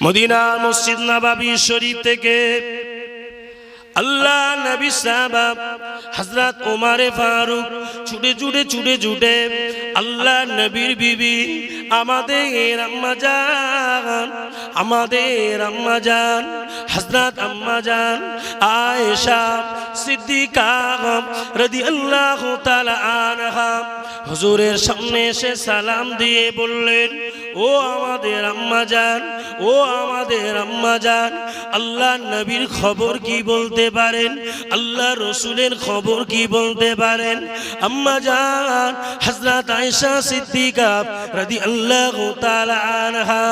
মদিনার মসজিদ নাবাবি শরীফ থেকে আল্লাহ নবী সাহাব হযরত ওমর ফারুক ছুটে ছুটে ছুটে ছুটে আল্লাহ নবীর বিবি, আমাদের আম্মা জান, আমাদের আম্মা জান হজরত আম্মা জান, আয়েশা সিদ্দিকা রাদিয়াল্লাহু তাআলা আনহা হুজুরের সামনে এসে সালাম দিয়ে বললেন, ও আমাদের আম্মা জান, ও আমাদের আম্মা জান, আল্লাহ নবীর খবর কি বলতে পারেন? আল্লাহ রসুলের খবর কি বলতে পারেন? আম্মা জান হজরত আয়েশা সিদ্দিকা রাদি আল্লাহ আনহা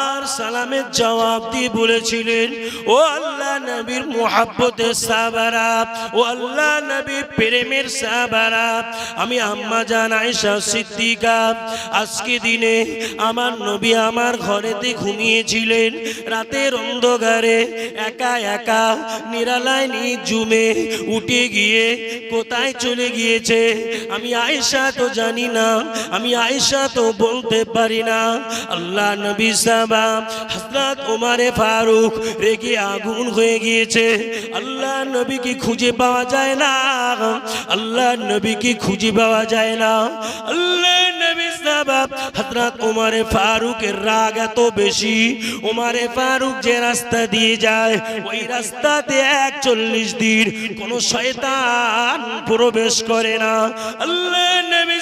আর সালামের জবাব দিয়ে বলেছিলেন, ও আল্লাহ নবীর মোহাব্বতের সাবারা ও আল্লাহ নবীর প্রেমের সাবারা আমি আম্মা জান আয়েশা সিদ্দিকা, আজকে দিনে আমার নবী আমার ঘরেতে ঘুমিয়েছিলেন। রাতের অন্ধকারে একা একা নিরালায় জুমে উঠে গিয়ে কোথায় চলে গিয়েছে? আমি আয়েশা তো জানি না, আমি আয়েশা তো বলতে পারি না। আল্লাহ নবী সাবা হজরত ওমারে ফারুক রেগে আগুন হয়ে গিয়েছে। আল্লাহ নবীকে খুঁজে পাওয়া যায় না। আল্লাহ নবীকে খুঁজে পাওয়া যায় না। আল্লাহ নবী সাবা হজরত ওমারে ফারুকের রাগ এত বেশি। ওমারে ফারুক যে রাস্তা দিয়ে যায়, ওই রাস্তাতে এক চল্লিশ দিন কোন শয়তান প্রবেশ করে না। আল্লাহ নবী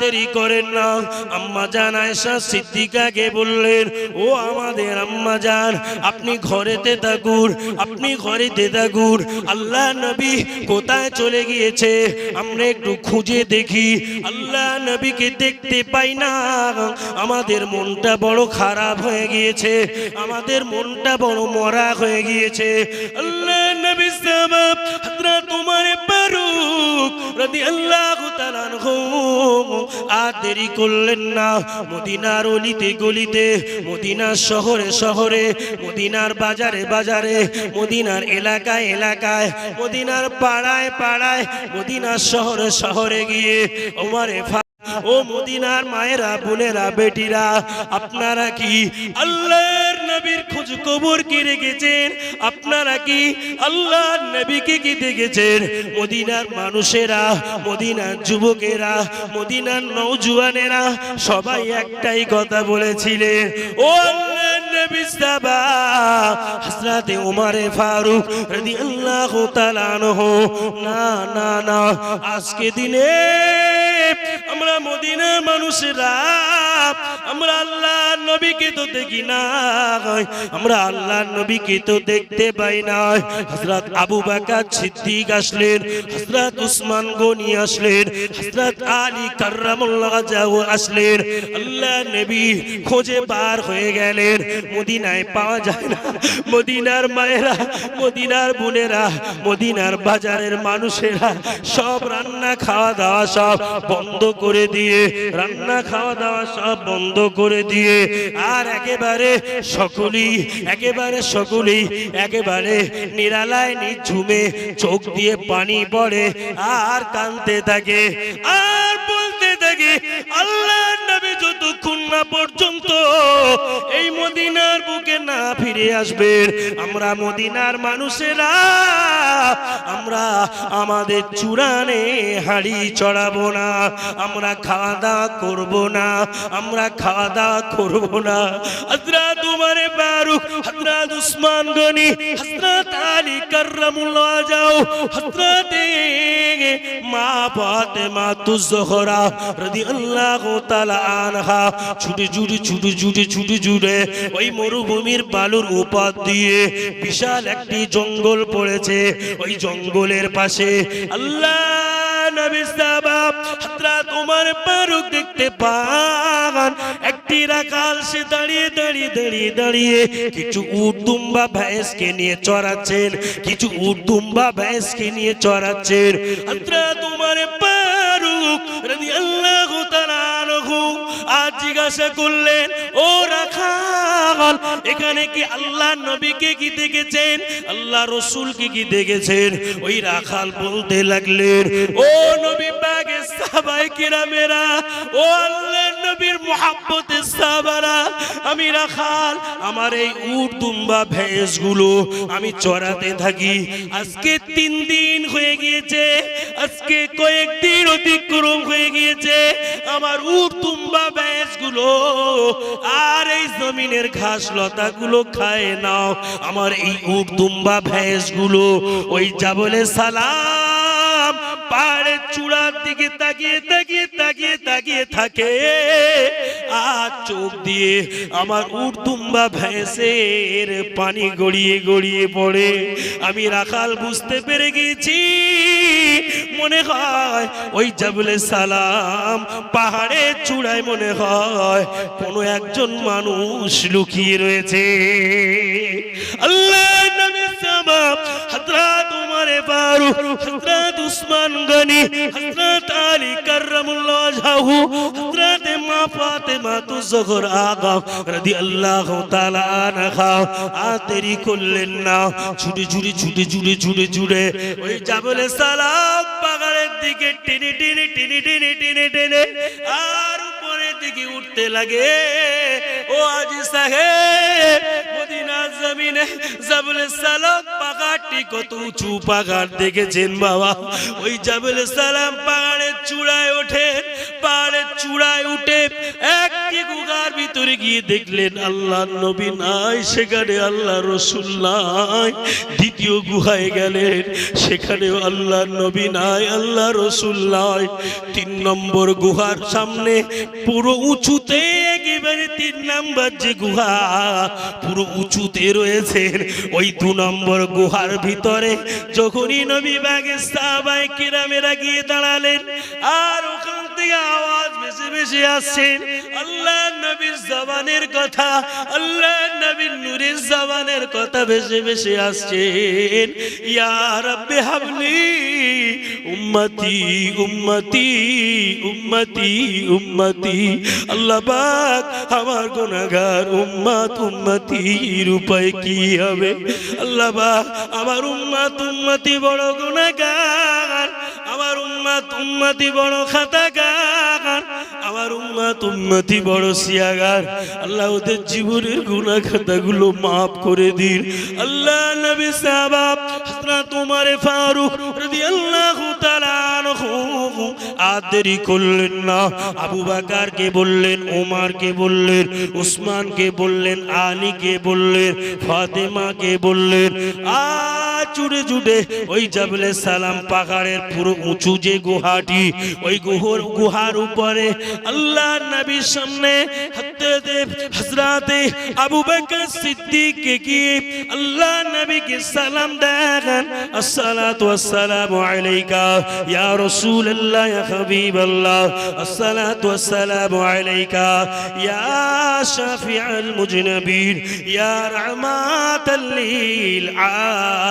দেরি করেন না। আম্মা জান সিদ্দিকাকে বললেন, ও আমাদের আম্মা জান, আপনি ঘরেতে থাকুন, আপনি ঘরেতে থাকুন। আল্লাহ নবী কোথায় চলে গিয়েছে? আমরা একটু খুঁজে দেখি। আল্লাহ নবীকে দেখতে পাই না। আমাদের মনটা বড় খারাপ হয়ে গিয়েছে। আমাদের মনটা বড় মরা হয়ে গিয়েছে। আল্লাহ নবী সাহাব, হযরত উমর ফারুক রাদিয়াল্লাহু তাআলা আনহু, আর দেরি করলেন না। মদিনার অলিতে গলিতে, মদিনার শহরে শহরে, মদিনার বাজারে বাজারে, মদিনার এলাকায় এলাকায়, মদিনার পাড়ায় পাড়ায়, মদিনার শহরে শহরে গিয়ে ওমারে ফা ও মদিনার মায়েরা, বোনেরা, বেটিরা, আপনারা কি আল্লাহর নবীর খোঁজ কবর কি রেখেছেন? আপনারা কি আল্লাহর নবীকে কি দেখেছেন? মদিনার মানুষেরা, মদিনার যুবকেরা, মদিনার নৌজুয়ানেরা সবাই একটাই কথা বলেছিলেন, ও আল্লাহর হযরতে ওমরে ফারুক রাদিয়াল্লাহু তাআলা আনহু। না না না আজকে দিনে আমরা মদিনা মানুষেরা আমরা আল্লাহ নবীকে তো দেখি না আমরা আল্লাহ নবীকে তো দেখতে পাই না হযরত আবু সিদ্দিক আসলেন, হযরত উসমান গনি আসলেন, হযরত আলী আসলেন। আল্লাহ নবী খোঁজে বার হয়ে গেলেন। মদিনায় পাওয়া যায় না। মদিনার মায়েরা, মদিনার বোনেরা, মদিনার বাজারের মানুষেরা সব রান্না খাওয়া দাওয়া সব বন্ধ করে দিয়ে, রান্না খাওয়া দাওয়া সব বন্ধ করে দিয়ে আর একেবারে সকলেই একেবারে সকলেই, একেবারে নিরালায় নিঝুমে চোখ দিয়ে পানি পড়ে আর কানতে থাকে। আর বলতে থাকে আল্লাহ নবী যতক্ষণ না পর্যন্ত এই মদিনার বুকে না ফিরে আসবেন আমরা মদিনার মানুষেরা, আমরা আমাদের চূড়ানে হাড়ি চড়াবো না, আমরা খাওয়া দাওয়া করব না, আমরা খাওয়া দাওয়া করব না। হজরত উমারে ফারুক হজরত উসমান গনি হজরত আলী কাররামুল্লাহ যাও হজরত মা ফাতেমা তুজহরা রাদিয়াল্লাহু তাআলা আনহা ছুটে ছুটে ছুটে ছুটে ছুটে ছুটে ওই মরুভূমির বালুর উপর দিয়ে বিশাল একটি জঙ্গল পড়েছে। ওই জঙ্গলের পাশে আল্লাহ দেখতে পান। একটি রাখাল সে দাঁড়িয়ে দাঁড়িয়ে দাঁড়িয়ে দাঁড়িয়ে কিছু উর্দুম্বা ভ্যাঁসকে নিয়ে চড়াচ্ছেন, কিছু উর্দুম্বা ভ্যাঁসকে নিয়ে চড়াচ্ছেন। হযরত আর জিজ্ঞাসা করলেন, ও রাখাল, এখানে কি আল্লাহ নবীকে কি দেখেছেন? আল্লাহ রসুলকে কি দেখেছেন? ওই রাখাল বলতে লাগলেন, ও নবী পাকে সাবাই কিরামেরা, ও আল্লাহ নবীর মোহাব্বতে সাবারা আমি রাখাল, আমার এই উট, দুম্বা ভেঁসগুলো আমি চড়াতে থাকি। আজকে তিন দিন হয়ে গিয়েছে, আজকে কয়েকদিন অতিক্রম হয়ে গিয়েছে। আমার উট তুম্বা গুলো, আর এই জমিনের ঘাস লতা গুলো খায় নাও। আমার এই উট দুম্বা ভেঁসগুলো ওই যাবলে সালাম। পাহাড়ের চূড়ার দিকে তাকিয়ে তাকিয়ে তাকিয়ে তাকিয়ে থাকে। আর চোখ দিয়ে আমার উর্দুম্বা ভেসের পানি গড়িয়ে গড়িয়ে পড়ে। আমি রাখাল বুঝতে পেরে গেছি। মনে হয় ওই জাবলে সালাম পাহাড়ের চূড়ায় মনে হয় কোনো একজন মানুষ লুকিয়ে রয়েছে। আল্লাহ নবী সামাম হযরত উমরে ফারুক উসমান গনি, হযরত আলী কাররামুল্লাহ ওয়াজহাহু হযরত মা ফাতেমা তু জোহর আগা রাদিয়াল্লাহু তাআলা আনহা। আতেরি করলেন না। ছুটে ছুটে ছুটে ছুটে ছুটে ছুটে ওই জাবলে সালাম পাহাড়ের দিকে টেনে টেনে টেনে টেনে টেনে টেনে আর উপরের উঠতে লাগে। ও আজি সাহেব মদিনা জমিনে জাবলে সালাম পাহাড়টি কত উঁচু পাহাড় দেখেছেন বাবা? ওই জাবলে সালাম পাহাড়ের চূড়ায় ওঠে। পাহাড়ের চূড়ায় উঠে একটি গুহার ভিতরে গিয়ে দেখলেন আল্লাহ নবী নাই, সেখানে আল্লাহ রসুল নাই। দ্বিতীয় গুহায় গেলেন, সেখানেও আল্লাহ নবী নাই, আল্লাহ রসুল নাই। তিন নম্বর গুহার সামনে পুরো উঁচুতে একেবারে তিন নম্বর যে গুহা, পুরো উঁচুতে রয়েছেন। ওই দু নম্বর গুহার ভিতরে যখনই নবী বাগে সাহাবাই কিরামেরা গিয়ে দাঁড়ালেন, আর ওখান থেকে আওয়াজ বেশি বেশি আসছেন আল্লাহ নবীর জবানের কথা, আল্লাহ নবীর নূরের জবানের কথা বেশি বেশি আসছেন ইয়া রাব্বি হাবলি, উম্মতি উম্মতি উম্মতি উম্মতি। আল্লাহ পাক আমার গুনাহগার উম্মত, উম্মতির উপায় কি হবে? আল্লাহ পাক আমার উম্মত, উম্মতি বড় গুনাহগার। আমার উম্মা তুম্মাতি বড় খাতাগার, আমার উম্মা উম্মতি বড় সিয়াগার। আল্লাহ ওদের জীবনের গুণা খাতাগুলো মাফ করে দিন। আল্লাহ নবী সাহাব ওমর ফারুক আল্লাহ তাআলা আনহু আর দেরি করলেন না। আবু বাকারকে বললেন ওমারকে বললেন, উসমানকে বললেন, আলীকে বললেন, ফাতেমাকে বললেন, আ চুড়ে চুড়ে ওই জাবলে সালাম পাহাড়ের পুরো উঁচু যে গুহাটি, ওই গুহর গুহার উপরে আল্লাহ নবীর সামনে হযরতে আবু বকর আল্লাহ নবীকে সালাম আলাইকা, ইয়া ইয়া হাবিবাল্লাহ আসসালাতু ওয়াসসালামু আলাইকা ইয়া শাফিউল মুজনাবিন ইয়া রাহমাতাল লিল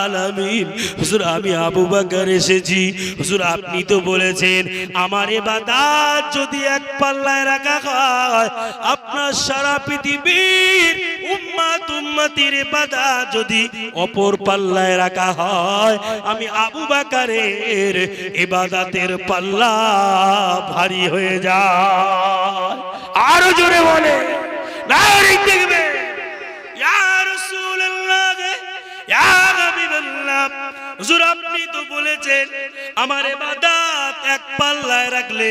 আলামিন হুজুর, আমি আবু বকর এসেছি। হুজুর, আপনি তো বলেছেন, আমার ইবাদত যদি এক পাল্লায় রাখা হয়, আপনার সারা পৃথিবীর উম্মাত উম্মতির ইবাদত যদি অপর পাল্লায় রাখা হয়, আমি আবু বাকারের ইবাদতের পাল্লা ভারী হয়ে যায়। আরও জোরে বলে নাগরিক দেখবে ইয়া রাসূলুল্লাহ ইয়া হুজুর, আপনি তো বলেছেন আমার ইবাদত এক পাল্লায় রাখলে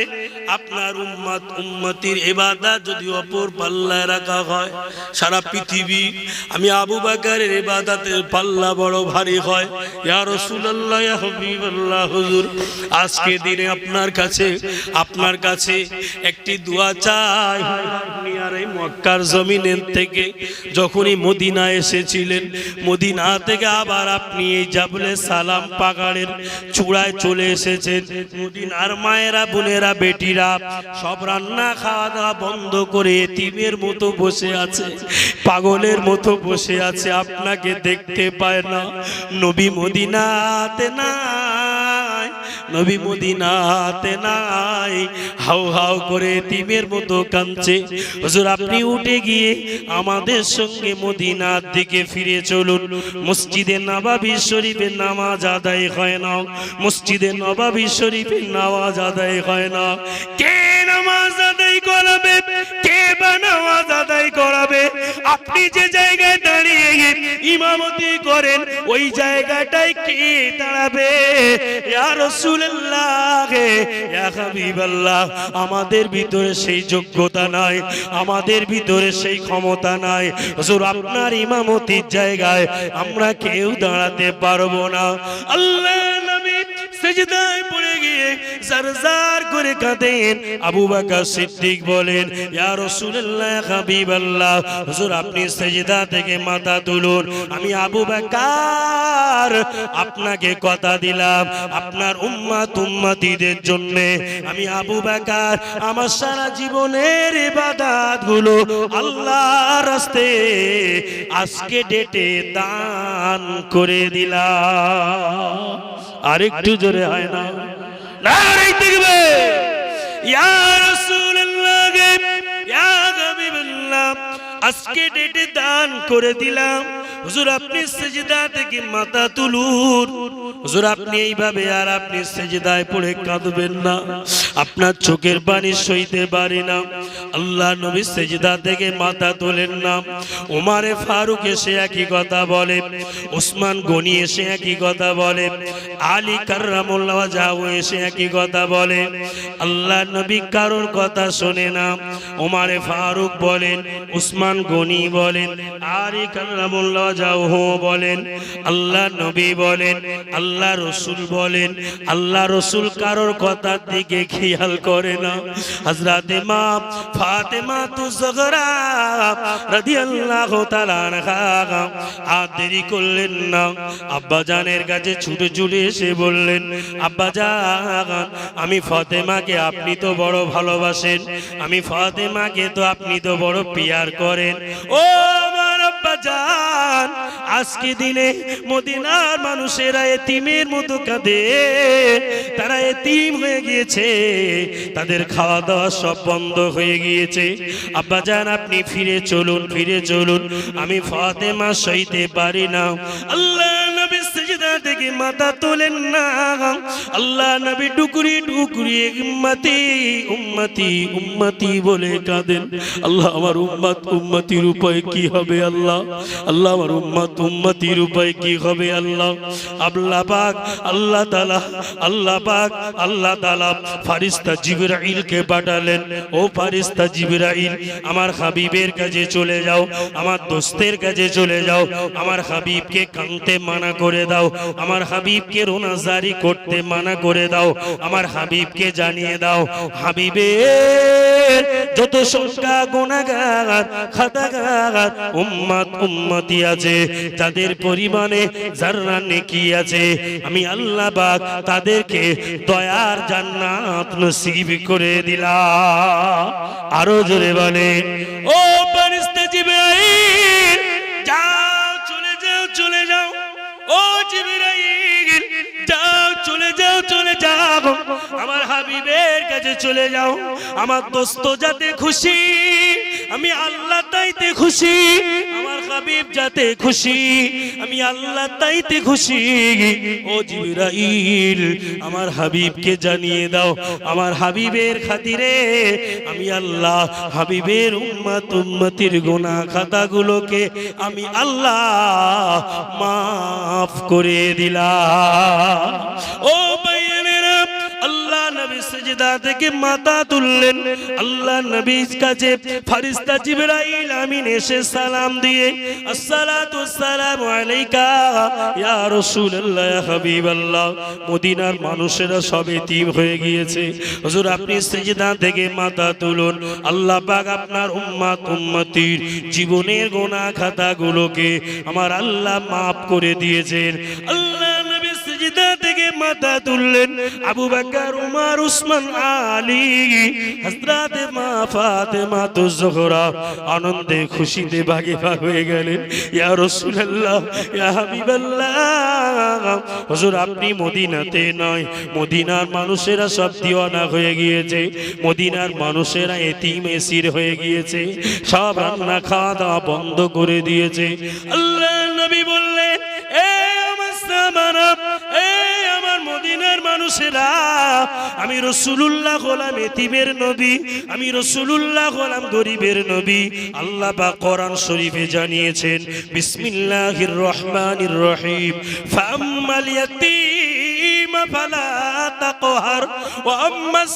আপনার উম্মত উম্মতির ইবাদত যদি অপর পাল্লায় রাখা হয়, সারা পৃথিবী, আমি আবু বকরের ইবাদতের পাল্লা বড় ভারী হয়। ইয়া রাসূলুল্লাহ, ইয়া হাবিবাল্লাহ, হুজুর, আজকে দিনে আপনার কাছে আপনার কাছে একটি দোয়া চাই। আপনি আর এই মক্কার জমিনের থেকে যখনই মদিনা এসেছিলেন, মদিনা থেকে আবার আপনি এই জাবলে সালাম পাহাড়ের চূড়ায় চলে এসেছেন। মদিনার মায়েরা, বোনেরা, বেটিরা সব রান্না খাওয়া দাওয়া বন্ধ করে তিমের মতো বসে আছে, পাগলের মতো বসে আছে, আপনাকে দেখতে পায় না। নবী মদিনাতে নাই নবী মদিনাতে নাই। হাউ হাউ করে টিমের মতো কাঁদছে। হুজুর, আপনি উঠে গিয়ে আমাদের সঙ্গে মদিনার দিকে ফিরে চলুন। মসজিদে নবাবী শরীফের নামাজ আদায় হয় না। মসজিদে নবাবী শরীফের নামাজ আদায় হয় না। কে নামাজ করাবে? কে বা নামাজ আদায় করাবে? আপনি যে জায়গায় দাঁড়িয়ে ইমামতি করেন, ওই জায়গাটায় কে দাঁড়াবে? হাবিবাল্লাহ, আমাদের ভিতরে সেই যোগ্যতা নাই, আমাদের ভিতরে সেই ক্ষমতা নাই। হুজুর, আপনার ইমামতির জায়গায় আমরা কেউ দাঁড়াতে পারব না। আল্লাহ সেজদায় পড়ে গিয়ে জারজার করে কাঁদেন। আবু বকর সিদ্দিক বলেন, ইয়া রাসূলুল্লাহ, হাবিবাল্লাহ, হুজুর, আপনি সেজদা থেকে মাথা তুলুন। আমি আবু বকর আপনাকে কথা দিলাম, আপনার উম্মাত উম্মতিদের জন্য। আমি আবু বকর, আমার সারা জীবনের ইবাদতগুলো আল্লাহর রাস্তে আজকে ডেটে দান করে দিলাম। আরেকটু জোরে হয় না। নারাই দেখবে। ইয়া রাসূলুল্লাহ ইয়া হাবিবাল্লাহ, আজকে ডেটে দান করে দিলাম। হুজুর, আপনি সেজদা থেকে মাথা তুলুন। হুজুর, আপনি এইভাবে আর আপনি সেজদায় পড়ে কাঁদবেন না। আপনার চোখের পানি সইতে পারি না। আল্লাহ নবী সেজদা থেকে মাথা তোলেন না। ওমারে ফারুক এসে একই কথা বলে, ওসমান গনি এসে একই কথা বলে, আলী কার্রামুল্লাহ যাও এসে একই কথা বলে। আল্লাহ নবী কারোর কথা শোনে না। ওমারে ফারুক বলেন উসমান গনি বলেন, আলী কার্রামুল্লাহ যাও হো বলেন, আল্লাহ নবী বলেন, আল্লাহ রসুল বলেন, আল্লাহ রসুল কারোর কথার দিকে খেয়াল করে না। হজরতে মা ফাতেমা তু দেরি করলেন না। কাছে ছুটে ছুটে এসে বললেন, আব্বা আমি ফাতেমাকে আপনি তো বড় ভালোবাসেন, আমি ফাতেমাকে তো আপনি তো বড় পিয়ার করেন। ও আমার আব্বা জান আজকে দিনে মদিনার মানুষেরা এতিমের মতো কাঁদে। তারা এতিম হয়ে গিয়েছে, তাদের খাওয়া দাওয়া সব বন্ধ হয়ে গিয়েছে। আব্বা যান, আপনি ফিরে চলুন ফিরে চলুন। আমি ফাতেমা সইতে পারি না। আল্লাহ! সেজদা থেকে মাথা তোলেন না। আল্লাহ নবী টুকুরি টুকুরি উম্মতি উম্মতি উম্মতি বলে কাঁদেন। আল্লাহ আমার উম্মত, উম্মতির উপায় কি হবে আল্লাহ? আল্লাহ আমার উম্মত, উম্মতির উপায় কি হবে আল্লাহ? আল্লাহ পাক, আল্লাহ তাআলা, আল্লাহ পাক, আল্লাহ তাআলা ফারিস্তা জিবরাইলকে পাঠালেন। ও ফারিস্তা জিবরাইল, আমার হাবিবের কাছে চলে যাও, আমার দোস্তের কাছে চলে যাও, আমার হাবিবকে কানতে মানা করে দাও। আমার হাবিবকে রোনাজারি করতে মানা করে দাও। আমার হাবিবকে জানিয়ে দাও, হাবিবের যত সংখ্যা গুণাগার খাতাগার, উম্মত উম্মতি আছে, তাদের পরিমাণে যারা নেকি আছে, আমি আল্লাহ পাক তাদেরকে দয়ার জান্নাত নসিব করে দিলাম। আরও জোরে বলে ও ফারিস্তা জিবরাইল! চলে যাও আমার হাবিবের কাছে চলে যাও। আমার দোস্ত যাতে খুশি, আমি আল্লাহ তাইতে খুশি, আমার হাবিব যাতে খুশি, আমি আল্লাহ তাইতে খুশি। ও জিবরাইল, আমার হাবিবকে জানিয়ে দাও, আমার হাবিবের খাতিরে আমি আল্লাহ হাবিবের উম্মত, উম্মতির গোনা খাতাগুলোকে আমি আল্লাহ মাফ করে দিলাম। ও থেকে মাথা তুললেন। আল্লাহ নবীর কাছে জিবরাইল আমিন এসে সালাম দিয়ে, আসসালাতু আলাইকা, ইয়া রাসূলুল্লাহ, ইয়া হাবিবাল্লাহ। মদিনার মানুষেরা সব এতিম হয়ে গিয়েছে। হুজুর, আপনি সেজদা থেকে মাথা তুলুন। আল্লাহ পাক আপনার উম্মাত, উম্মতির জীবনের গোনা খাতাগুলোকে আমার আল্লাহ মাফ করে দিয়েছেন। আল্লাহ সেজদা থেকে মাথা তুললেন আবু বকর, উমর, উসমান, আলী, হযরত মা ফাতেমা তো জোহরা আনন্দে খুশিতে ভাগে ভাগ হয়ে গেলেন। ইয়া রাসূলুল্লাহ, ইয়া হাবিবাল্লাহ, হুজুর আপনি মদিনাতে নয়, মদিনার মানুষেরা সব দিওয়ানা হয়ে গিয়েছে, মদিনার মানুষেরা এতিম এসির হয়ে গিয়েছে, সব রান্না খাওয়া দাওয়া বন্ধ করে দিয়েছে। আল্লাহ নবী বললেন, এ আমার সামানা মদিনার মানুষেরা, আমি রসুলুল্লাহ হলাম এতিমের নবী, আমি রসুলুল্লাহ হলাম গরিবের নবী, আল্লাহ বা কোরআন শরীফে জানিয়েছেন, বিসমিল্লাহির রহমান রহিম, ফাম্মাল ইয়াতীম। তাকহার ওয়া আম্মাস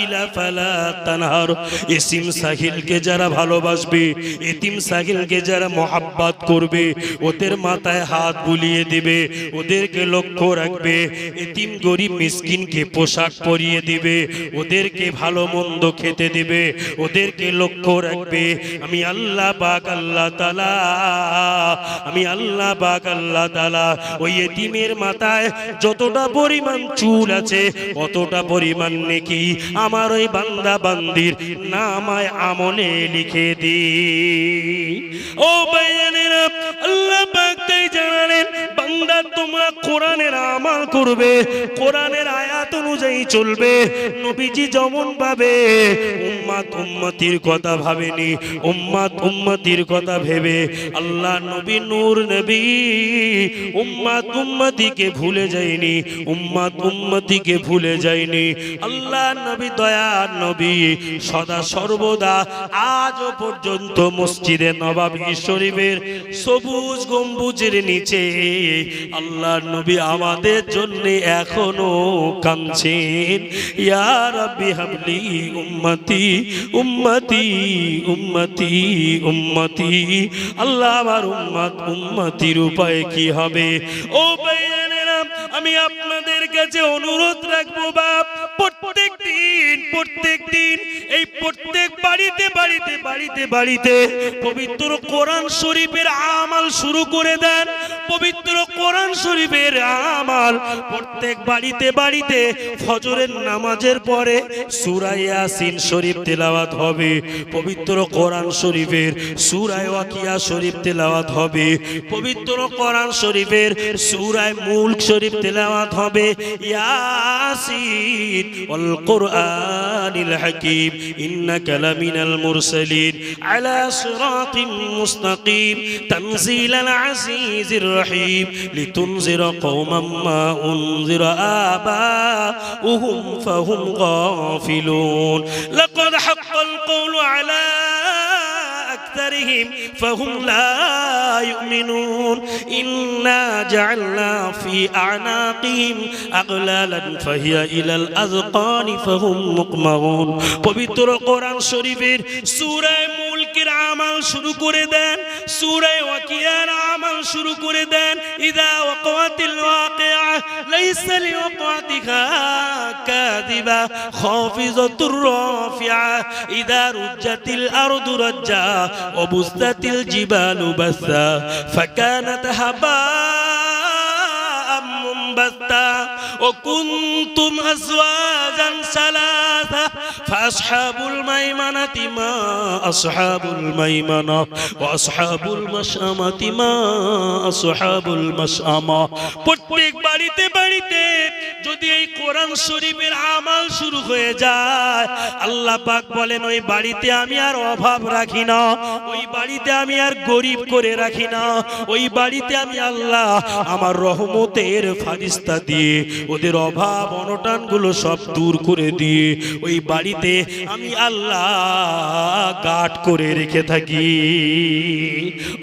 সাইলা ফালা তানহার ইসিম সাহিলকে যারা ভালোবাসবে এতিম সাহিলকে যারা মোহাব্বত করবে, ওদের মাথায় হাত বুলিয়ে দিবে, ওদেরকে লক্ষ্য রাখবে এতিম গরিব মিসকিনকে পোশাক পরিয়ে দিবে, ওদেরকে ভালো মন্দ খেতে দিবে, ওদেরকে লক্ষ্য রাখবে, আমি আল্লাহ পাক, আল্লাহ তালা আমি আল্লাহ পাক, আল্লাহ তালা ওই এতিমের মাথায় যতটা পরিমাণ চুল আছে, অতটা পরিমাণ নেকি। আমার ওই বান্দা বান্দির নামায় আমনে লিখে দি ও ভাইজানেরা করবে, কোরআনের আয়াত অনুযায়ী চলবে, নবীজি যেমন ভাবে উম্মাত উম্মতির কথা ভাবেনি উম্মাত উম্মতির কথা ভেবে, আল্লাহ নবী নূর নবী উম্মাত উম্মতিকে ভুলে যায়নি উম্মাত উম্মতিকে ভুলে যায়নি, আল্লাহ নবী দয়ার নবী, সদা সর্বদা আজও পর্যন্ত মসজিদে নবাবী শরীফের সবুজ গম্বুজের নিচে, আল্লাহ নবী আমাদের জন্য এখনও কাঁদছেন। ইয়ার হাবলি উম্মতি উম্মতি উম্মতি উম্মতি। আল্লাহ আমার উম্মত, উম্মতির উপায় কি হবে? ও ভাইজানেরা আমি আপনাদের কাছে অনুরোধ রাখব বাপ, প্রত্যেক দিন প্রত্যেক দিন, এই প্রত্যেক বাড়িতে বাড়িতে বাড়িতে বাড়িতে পবিত্র কোরআন শরীফের আমাল শুরু করে দেন। পবিত্র কোরআন শরীফের আমাল প্রত্যেক বাড়িতে বাড়িতে ফজরের নামাজের পরে সূরা ইয়াসিন শরীফ তেলাওয়াত হবে। পবিত্র কোরআন শরীফের সূরা ওয়াকিয়া শরীফ তেলাওয়াত হবে। পবিত্র কোরআন শরীফের সূরা মুলক শরীফ তেলাওয়াত হবে ইয়াসিন ওয়াল কোরআনিল হাকীম ইন্নাকা লামিনাল মুরসালিন আলা সিরাতিম মুস্তাকিম তানজিলাল আজিজির রহিম লিতুনজিরা কওমান মা উনজিরা আবাউহুম ফাহুম গাফিলুন লাকাদ হাক্কাল কওলু আলা أكثرهم فهم لا يؤمنون إنا جعلنا في أعناقهم أغلالا فهي إلى الأذقان فهم مقمرون وبتر قرآن شريف سورة ملك ওয়াকির আমাল শুরু করে দেন সুরায় ওয়াকিয়ার আমাল শুরু করে দেন, ইদা ওয়াকাতিল ওয়াকিয়া, লাইসা লিওয়াকাতিহা কাযিবা, খাফিজাতুর রাফিয়া, ইদা রুজ্জাতিল আরদু রাজ্জা ওয়া জিবালু বাসা ফাকানাত হাবা বাস্তা, ও কুন্তুম আজওয়াজান সালাসা, ফাসহাবুল মাইমানাতি মা আসহাবুল মাইমানা ওয়া আসহাবুল মাশআমাতি মা আসহাবুল মাশআমা। প্রত্যেক বাড়িতে বাড়িতে যদি এই কোরআন শরীফের আমাল শুরু হয়ে যায়, আল্লাহ পাক বলেন, ওই বাড়িতে আমি আর অভাব রাখি না, ওই বাড়িতে আমি আর গরিব করে রাখি না, ওই বাড়িতে আমি আল্লাহ আমার রহমতের ফারিস্তা দিয়ে, ওদের অভাব অনটনগুলো সব দূর করে দিয়ে, ওই বাড়িতে আমি আল্লাহ গাট করে রেখে থাকি।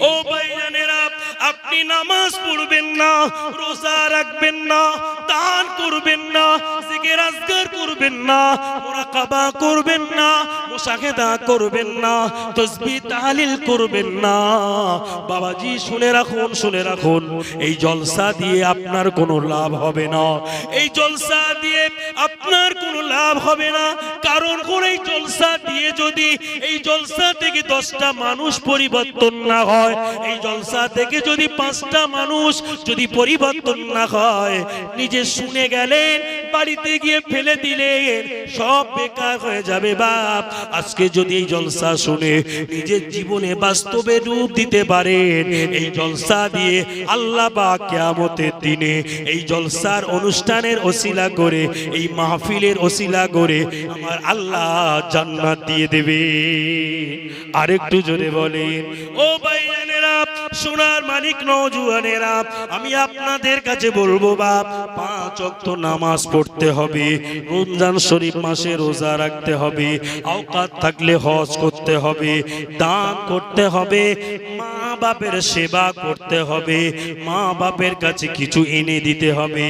ও ভাইজানেরা, আপনি নামাজ পড়বেন না, রোজা রাখবেন না দান করবেন না জিকির আজকার করবেন না মুরাকাবা করবেন না মুশাহেদা করবেন না তসবিহ তাহলিল করবেন না। বাবাজি, শুনে রাখুন শুনে রাখুন, এই জলসা দিয়ে আপনার কোনো লাভ হবে না। এই জলসা দিয়ে আপনার কোনো লাভ হবে না। কারণ কোন এই জলসা দিয়ে যদি এই জলসা থেকে দশটা মানুষ পরিবর্তন না হয়, এই জলসা থেকে যদি পাঁচটা মানুষ যদি পরিবর্তন না হয়, নিজে শুনে গেলেন, বাড়িতে গিয়ে ফেলে দিলেন, সব বেকার হয়ে যাবে বাপ। আজকে যদি এই জলসা শুনে নিজের জীবনে বাস্তবে রূপ দিতে পারেন, এই জলসা দিয়ে আল্লাহ বা কেয়ামতের দিনে এই জলসার অনুষ্ঠানের ওসিলা করে, এই মাহফিলের ওসিলা করে আমার আল্লাহ জান্নাত দিয়ে দেবে আরেকটু জোরে বলেন, ও ভাইজানেরা সোনার মালিক নজুয়ানেরা আমি আপনাদের কাছে বলব বাপ, পাঁচ অক্ত নামাজ পড়তে হবে, রমজান শরীফ মাসে রোজা রাখতে হবে, আওকাত থাকলে হজ করতে হবে, দান করতে হবে মা বাপের সেবা করতে হবে মা বাপের কাছে কিছু এনে দিতে হবে।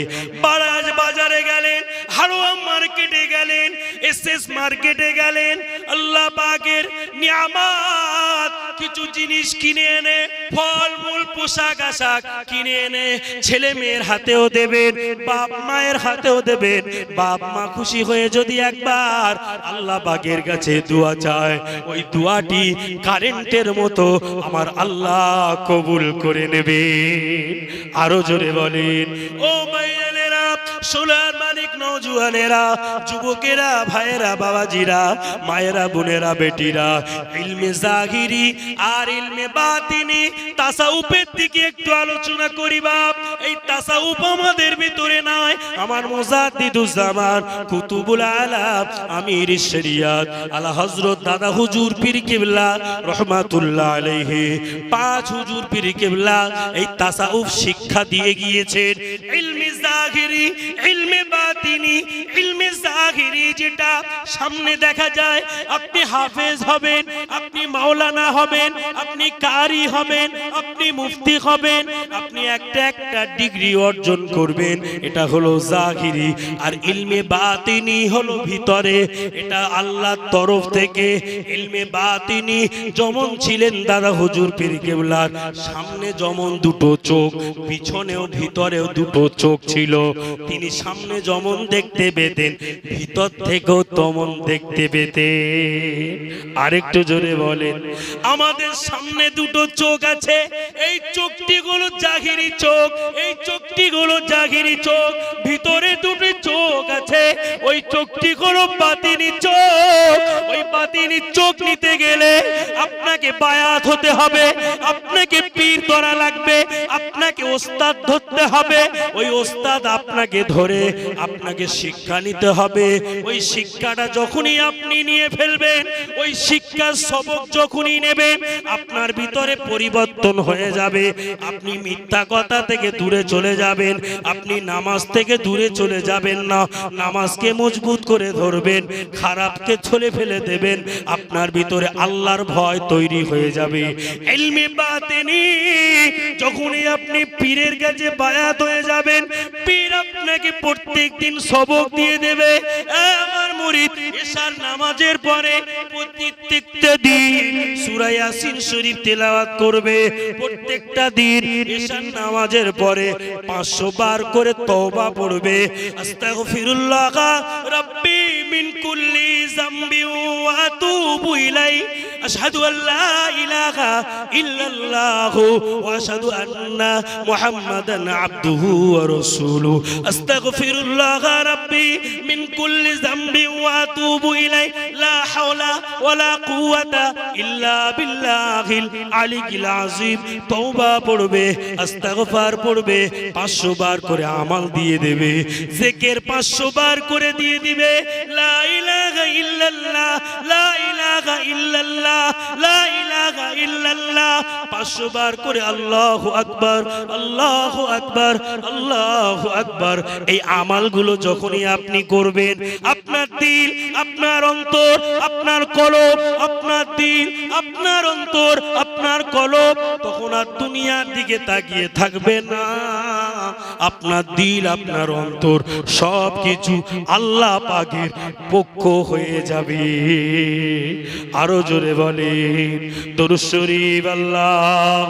বাজারে গেলেন, হারোয়া মার্কেটে গেলেন এসএস মার্কেটে গেলেন, আল্লাহ পাকের নিয়ামাত, কিছু জিনিস কিনে এনে, ফল, মূল, পোশাক, আশাক কিনে এনে ছেলে মেয়ের হাতেও দেবেন, বাপ মায়ের হাতেও দেবেন। বাপ মা খুশি হয়ে যদি একবার আল্লাহ বাগের কাছে দোয়া চায়, ওই দোয়াটি কারেন্টের মতো আমার আল্লাহ কবুল করে নেবে আরও জোরে বলেন, ও মাইয়ানেরা সোনার মানিক নজুয়ানেরা যুবকেরা, ভাইয়েরা, বাবাজিরা, মায়েরা, বোনেরা, বেটিরা, ইলমে জাহিরি আর ইলমে বাতিনি, তাসাউফের দিকে একটু আলোচনা করি বাপ। এই তাসাউফ আমাদের ভিতরে নাই। আমার মোজাদ্দিদুজ্জামান কুতুবুল আলাম আমির শরিয়াত, আলা হযরত দাদা হুজুর পীর কিবলা, রহমাতুল্লাহ আলাইহি। পাঁচ হুজুর পীর কিবলা এই তাসাউফ শিক্ষা দিয়ে গিয়েছেন। ইলমে জাহিরি ইলমে বাতিনি, ইলমে জাহিরি যেটা সামনে দেখা যায়, আপনি হাফেজ হবেন, আপনি মাওলানা হবেন, আপনি কারি হবেন, আপনি মুফতি হবেন, আপনি একটা একটা ডিগ্রি অর্জন করবেন, এটা হলো জাহিরি। আর ইলমে বাতিনি হলো ভিতরে, এটা আল্লাহর তরফ থেকে ইলমে বাতিনি, যেমন ছিলেন দাদা হুজুর পীর কেবলার। সামনে যেমন দুটো চোখ, পিছনেও ভিতরেও দুটো চোখ ছিল। তিনি সামনে যেমন দেখতে পেতেন, ভিতর থেকেও তেমন দেখতে পেতেন। আরেকটু জোরে বলেন, আমাদের সামনে দুটো চোখ আছে, এই চোখটি গুলো জাহিরি চোখ, এই চোখটি গুলো জাহিরি চোখ, ভিতরে দুটো চোখ আছে, ওই চোখটি গুলো বাতিনি চোখ, ওই বাতিনি চোখ নিতে গেলে আপনাকে বায়াত হতে হবে, আপনাকে পীর ধরা লাগবে, আপনাকে ওস্তাদ ধরতে হবে, ওই ওস্তাদ আপনাকে ধরে আপনাকে শিক্ষা নিতে হবে। ওই শিক্ষাটা যখনই আপনি নিয়ে ফেলবেন, ওই শিক্ষার সবক যখনই নেবেন, আপনার ভিতরে পরিবর্তন হয়ে যাবে। আপনি মিথ্যা কথা থেকে দূরে চলে যাবেন, আপনি নামাজ থেকে দূরে চলে যাবেন না। নামাজকে মজবুত করে ধরবেন, খারাপকে ছলে ফেলে দেবেন, আপনার ভিতরে আল্লাহর ভয় তৈরি হয়ে যাবে। এলমে বাতেনি, যখনই আপনি পীরের কাছে বায়াত হয়ে পীর আপনাকে প্রত্যেক দিন সবক দিয়ে দেবে। আমার মুরিদ এশার নামাজের পরে প্রত্যেকটা দিন সূরা ইয়াসিন শরীফ তেলাওয়াত করবে। প্রত্যেকটা দিন এশার নামাজের পরে 500 বার করে তওবা পড়বে। আস্তাগফিরুল্লাহ, রাব্বি মিন কুল্লি যামবি ওয়া আতুবু ইলাই। আশহাদু আল্লা ইলাহা ইল্লাল্লাহ ওয়া আশহাদু আন্না মুহাম্মাদান আবদুহু ওয়া রাসূলুহু। আস্তাগফিরুল্লাহ, রাব্বি মিন কুল্লি যামবি ওয়া আতুবু ইলাই। লা হাওলা ওয়ালা কুওয়াতা ইল্লা বিল্লাহিল আলিয়্যিল আযীম। তওবা পড়বে, আস্তাগফার পড়বে 500 বার করে আমল দিয়ে দেবে। জিকির 500 বার করে দিয়ে দিবে। লা ইলাহা ইল্লাল্লাহ, লা ইলাহা ইল্লাল্লাহ, লা ইলাহা ইল্লাল্লাহ। 500 বার করে আল্লাহু আকবার আল্লাহু আকবার আল্লাহু আকবার। এই আমলগুলো যখনই আপনি করবেন, আপনার দিল, আপনার অন্তর, আপনার কলব আপনার দিন, আপনার অন্তর, আপনার কলব, তখন আর দুনিয়ার দিকে তাকিয়ে থাকবে না। আপনার দিল, আপনার অন্তর সব কিছু আল্লাহ পাকের পক্ষ হয়ে যাবে। আরও জোরে বলে দরুদ শরীফ আল্লাহ